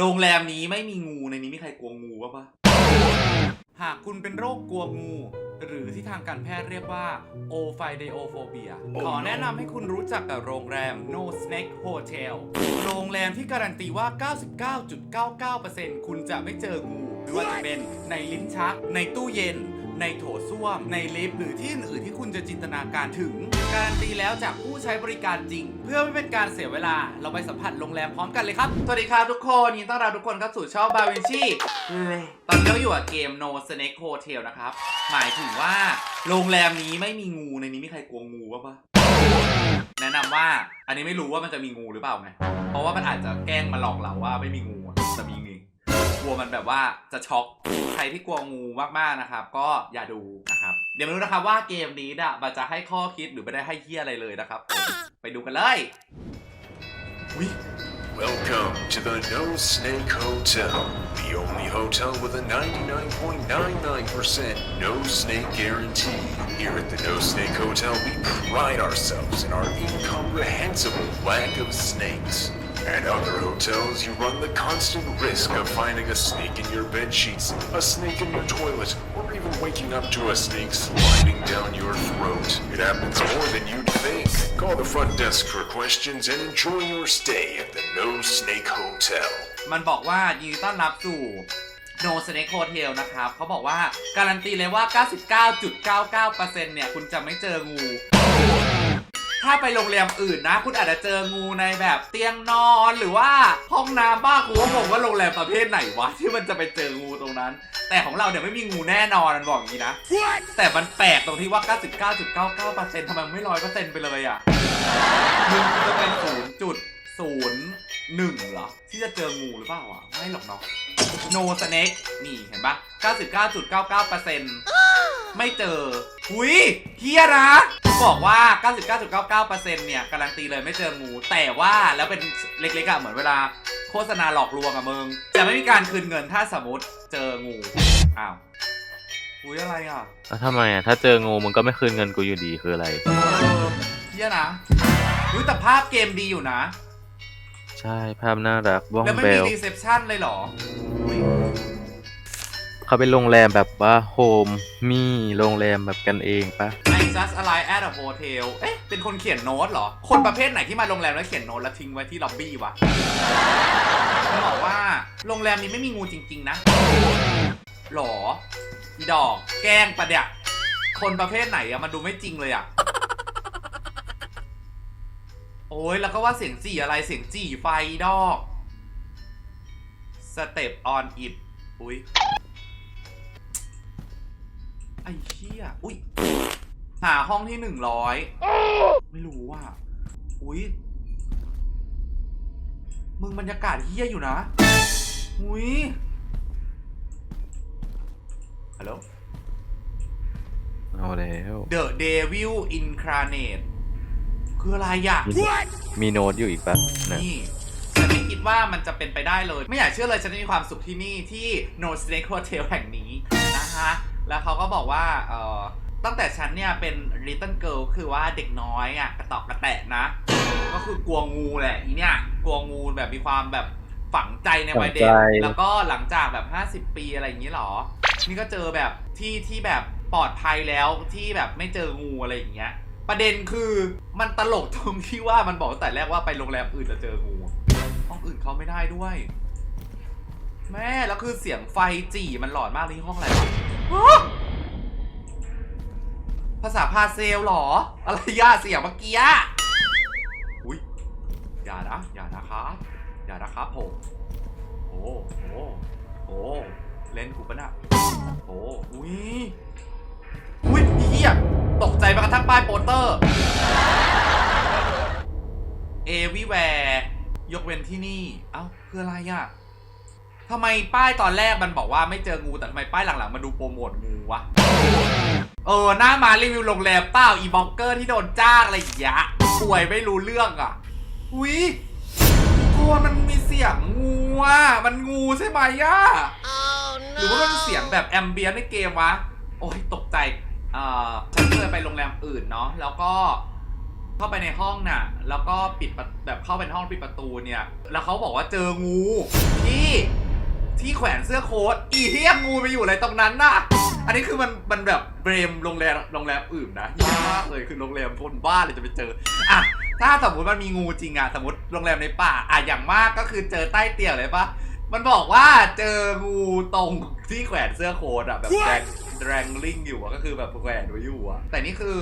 โรงแรมนี้ไม่มีงูในนี้มีใครกลัวงูปะปะหากคุณเป็นโรคกลัวงู หรือที่ทางการแพทย์เรียกว่า o p h i d e o p h o b i a ขอแนะนำให้คุณรู้จักกับโรงแรม No Snake Hotel โรงแรมที่การันตีว่า 99.99%คุณจะไม่เจองูไม่ว่าจะเป็นในลิ้นชัก ในตู้เย็น ในโถส้วม ในลิฟต์หรือที่อื่นๆที่คุณจะจินตนาการถึง การันตีแล้วจากผู้ใช้บริการจริง เพื่อไม่เป็นการเสียเวลา เราไปสัมผัสโรงแรมพร้อมกันเลยครับ สวัสดีครับทุกคนยินดีต้อนรับทุกคนเข้าสู่ช่องบาวินชี่ตอนนี้เราอยู่กับเกม No Snake Hotel นะครับ หมายถึงว่าโรงแรมนี้ไม่มีงูในนี้มีใครกลัวงูปะปะแนะนำว่าอันนี้ไม่รู้ว่ามันจะมีงูหรือเปล่าไง เพราะว่ามันอาจจะแกล้งมาหลอกเราว่าไม่มีงูอะแต่มีงูกลัวมันแบบว่าจะช็อก ใครที่กลัวงูมากๆนะครับ ก็อย่าดูนะครับ เดี๋ยวมาดูนะครับว่าเกมนี้เนี่ยมันจะให้ข้อคิดหรือไม่ได้ให้เฮี้ยอะไรเลยนะครับไปดูกันเลยอุ๊ย Welcome to the No Snake Hotel, the only hotel with a 99.99% no snake guarantee. Here at the No Snake Hotel, we pride ourselves in our incomprehensible lack of snakes. At other hotels, you run the constant risk of finding a snake in your bed sheets, a snake in your toilet, or even waking up to a snake sliding down your throat. It happens more than you'd think. Call the front desk for questions and enjoy your stay at the No Snake Hotel. มันบอกว่ายินดีต้อนรับสู่ No Snake Hotel นะครับเขาบอกว่าการันตีเลยว่า 99.99%เนี่ยคุณจะไม่เจองู ถ้าไปโรงแรมอื่นนะ คุณอาจจะเจองูในแบบเตียงนอนหรือว่าห้องน้ำบ้างกูก็งงว่าโรงแรมประเภทไหนวะที่มันจะไปเจองูตรงนั้น แต่ของเราเนี่ยไม่มีงูแน่นอนมันบอกอย่างนี้นะ แต่มันแปลกตรงที่ว่า 99.99%ทำไมมันไม่ร้อยเปอร์เซ็นต์ไปเลยอะมึงจะเป็นศูนย์จุดศูนย์หนึ่งเหรอ ที่จะเจองูหรือเปล่าอะ ไม่หรอกเนาะ no snake นี่เห็นปะ99.99% ไม่เจอหุยเฮียนะบอกว่า 99.99%เนี่ย การันตีเลยไม่เจองู แต่ว่าแล้วเป็นเล็กๆอะเหมือนเวลาโฆษณาหลอกลวงอะมึง จะไม่มีการคืนเงินถ้าสมมติเจองู อ้าวหุยอะไรอะแล้วทำไมอะ ถ้าเจองูมึงก็ไม่คืนเงินกูอยู่ดีคืออะไร เออเฮียนะหุยแต่ภาพเกมดีอยู่นะ ใช่ภาพน่ารักบ้องแล้วไม่เบมีล รีเซพชันเลยเหรออุ๊ย เขาเป็นโรงแรมแบบว่าโฮมมีโรงแรมแบบกันเองปะ I just arrived at a hotel เอ๊ะ เป็นคนเขียนโน้ตเหรอ คนประเภทไหนที่มาโรงแรมแล้วเขียนโน้ตแล้วทิ้งไว้ที่ล็อบบี้วะเขาบอกว่าโรงแรมนี้ไม่มีงูจริง ๆ นะ หรออีดอก แกล้งปะเนี่ยคนประเภทไหนอะมันดูไม่จริงเลยอะโอ้ยแล้วก็ว่าเสียงจี่อะไรเสียงจี่ไฟดอก สเต็ปออนอิดอุ้ย ไอ้เชี่ยอุ้ย หาห้องที่หนึ่งร้อยไม่รู้ว่า อุ้ย มึงบรรยากาศเฮี้ยอยู่นะ อุ้ย ฮัลโหล เอาแล้ว The Devil Incarnate คืออะไรอะมีโน้ตอยู่อีกปะนะนี่ฉันไม่คิดว่ามันจะเป็นไปได้เลย ไม่อยากเชื่อเลยฉันมีความสุขที่นี่ที่ No Snake Hotel แห่งนี้นะคะ แล้วเขาก็บอกว่าเอ่อตั้งแต่ฉันเนี่ยเป็น Little Girl คือว่าเด็กน้อยอะกระตอกกระแตะนะ ก็คือกลัวงูแหละอีเนี่ยกลัวงูแบบมีความแบบฝังใจในวัยเด็กแล้วก็หลังจากแบบ 50 ปีอะไรอย่างนี้หรอ นี่ก็เจอแบบที่ที่แบบปลอดภัยแล้วที่แบบไม่เจองูอะไรอย่างเงี้ย ประเด็นคือมันตลกตรงที่ว่ามันบอกตั้งแต่แรกว่าไปโรงแรมอื่นจะเจองู ห้องอื่นเขาไม่ได้ด้วย แม่แล้วคือเสียงไฟจี่มันหลอนมากนี่ห้องอะไรวะฮะภาษาพาเซลเหรอ อะไรย่าเสียงเมื่อกี้อะอุ้ยอย่านะอย่านะครับอย่านะครับผมโอ้โหโอ้เล่นกูปะน่ะโอ้อุ้ยอุ้ยเฮียตกใจไปกระทั่งป้ายโปสเตอร์เอวิแวร์ยกเว้นที่นี่ เอ้าคืออะไรอะ ทำไมป้ายตอนแรกมันบอกว่าไม่เจองูแต่ทำไมป้ายหลังๆมาดูโปรโมทงูวะ เออหน้ามารีวิวโรงแรมเป้าอีบ็อกเกอร์ที่โดนจ้างอะไรอย่างเงี้ยป่วยไม่รู้เรื่องอะอุ้ยกลัวมันมีเสียงงูอะมันงูใช่ไหมอะหรือว่ามันเสียงแบบแอมเบียนในเกมวะ โอ้ยตกใจเอ่อฉันเคยไปโรงแรมอื่นเนาะแล้วก็เข้าไปในห้องน่ะ แล้วก็ปิดประแบบเข้าไปในห้องปิดประตูเนี่ย แล้วเขาบอกว่าเจองูที่ ที่แขวนเสื้อโค้ทอีเทียงูไปอยู่อะไรตรงนั้นน่ะ อันนี้คือมันมันแบบเบรมโรงแรมโรงแรมอื่นนะยากมากเลยคือโรงแรมคนบ้านเลยจะไปเจออะถ้าสมมติมันมีงูจริงอะสมมติโรงแรมในป่าอะอย่างมากก็คือเจอใต้เตียงเลยปะมันบอกว่าเจองูตรงที่แขวนเสื้อโค้ทอะแบบแดงแดงลิงอยู่อะก็คือแบบแขวนไว้อยู่อะแต่นี่คือ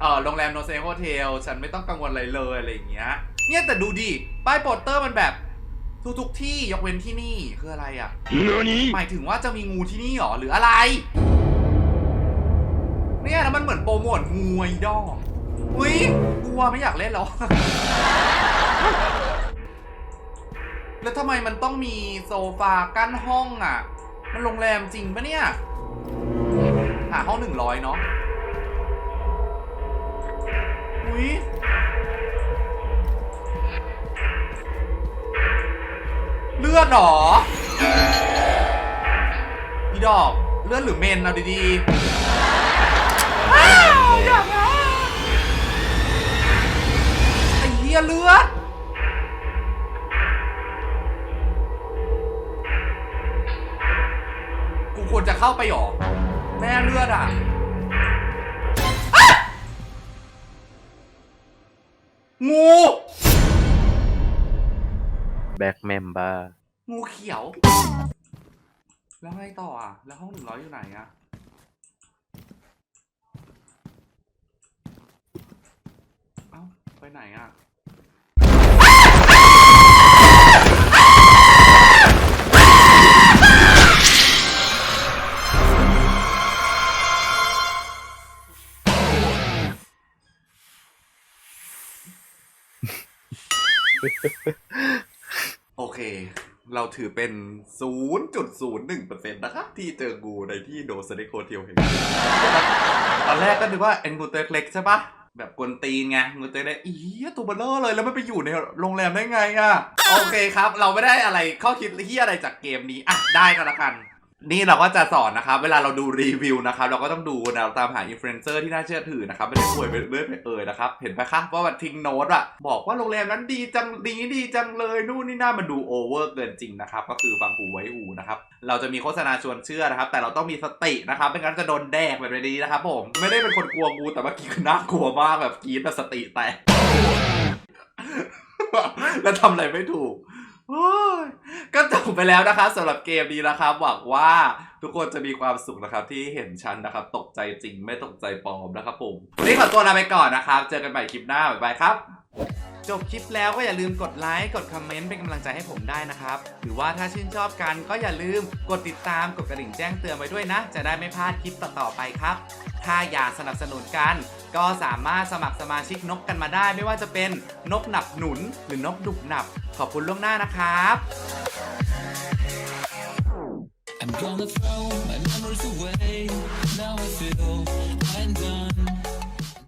เออโรงแรมโนเซโฮเทลฉันไม่ต้องกังวลอะไรเลยอะไรอย่างเงี้ยเนี่ยแต่ดูดิป้ายโปสเตอร์มันแบบ ทุกทุกๆที่ยกเว้นที่นี่คืออะไรอะหมายถึงว่าจะมีงูที่นี่หรอหรืออะไร เนี่ยแล้วมันเหมือนโปรโมทงูไอดอลอุ้ยกลัวไม่อยากเล่นแล้ว แล้วทำไมมันต้องมีโซฟากั้นห้องอะ มันโรงแรมจริงปะเนี่ย หาห้องหนึ่งร้อยเนาะอุ้ย เลือดเหรออีดอกเลือดหรือเมนเอาดีๆอ้าวอยากนะไอ้เหี้ยเลือดกูควรจะเข้าไปหรอแม่เลือดอะอ๊ะงู แบ็กแมมบ้างูเขียว แล้วไงต่ออะ แล้วห้องหนึ่งร้อยอยู่ไหนอะ เอ้า ไปไหนอะโอ เคเราถือเป็น 0.01%นะครับ ที่เจองูในที่โดสเดโคเทียวเห็นตอนแรกก็นึกว่าเอ็นงูตัวเล็กใช่ปะแบบกวนตีนไงงูตัวเล็กอีตัวเบลเลอร์เลยแล้วมันไปอยู่ในโรงแรมได้ไงอะโอเคครับ เราไม่ได้อะไรข้อคิดที่อะไรจากเกมนี้อะได้ก็แล้วกัน นี่เราก็จะสอนนะครับ เวลาเราดูรีวิวนะครับ เราก็ต้องดูนะเราตามหาอินฟลูเอนเซอร์ที่น่าเชื่อถือนะครับ ไม่ได้ป่วยไปเรื่อยไปเอ่ยนะครับ เห็นไหมครับว่ามันทิ้งโน้ตอะบอกว่าโรงแรมนั้นดีจังดีดีจังเลยนู่นนี่น่ามันดูโอเวอร์เกินจริงนะครับ ก็คือฟังหูไว้หูนะครับ เราจะมีโฆษณาชวนเชื่อนะครับ แต่เราต้องมีสตินะครับไม่งั้นจะโดนแดกแบบนี้นะครับผมไม่ได้เป็นคนกลัวงูแต่เมื่อกี้คือน่ากลัวมากแบบกรีดแบบสติแตกแล้วทำอะไรไม่ถูก ก็จบไปแล้วนะครับสำหรับเกมนี้นะครับหวังว่าทุกคนจะมีความสุขนะครับ ที่เห็นฉันนะครับ ตกใจจริงไม่ตกใจปลอมนะครับผมวันนี้ขอตัวลาไปก่อนนะครับ เจอกันใหม่คลิปหน้าบ๊ายบายครับ จบคลิปแล้วก็อย่าลืมกดไลค์กดคอมเมนต์เป็นกำลังใจให้ผมได้นะครับ หรือว่าถ้าชื่นชอบกันก็อย่าลืมกดติดตามกดกระดิ่งแจ้งเตือนไว้ด้วยนะ จะได้ไม่พลาดคลิปต่อๆไปครับ ถ้าอยากสนับสนุนกัน ก็สามารถสมัครสมาชิกนกกันมาได้ ไม่ว่าจะเป็นนกหนับหนุนหรือนกดุกหนับ ขอบคุณล่วงหน้านะครับ I'm gonna throw my memories away. Now I feel I'm done.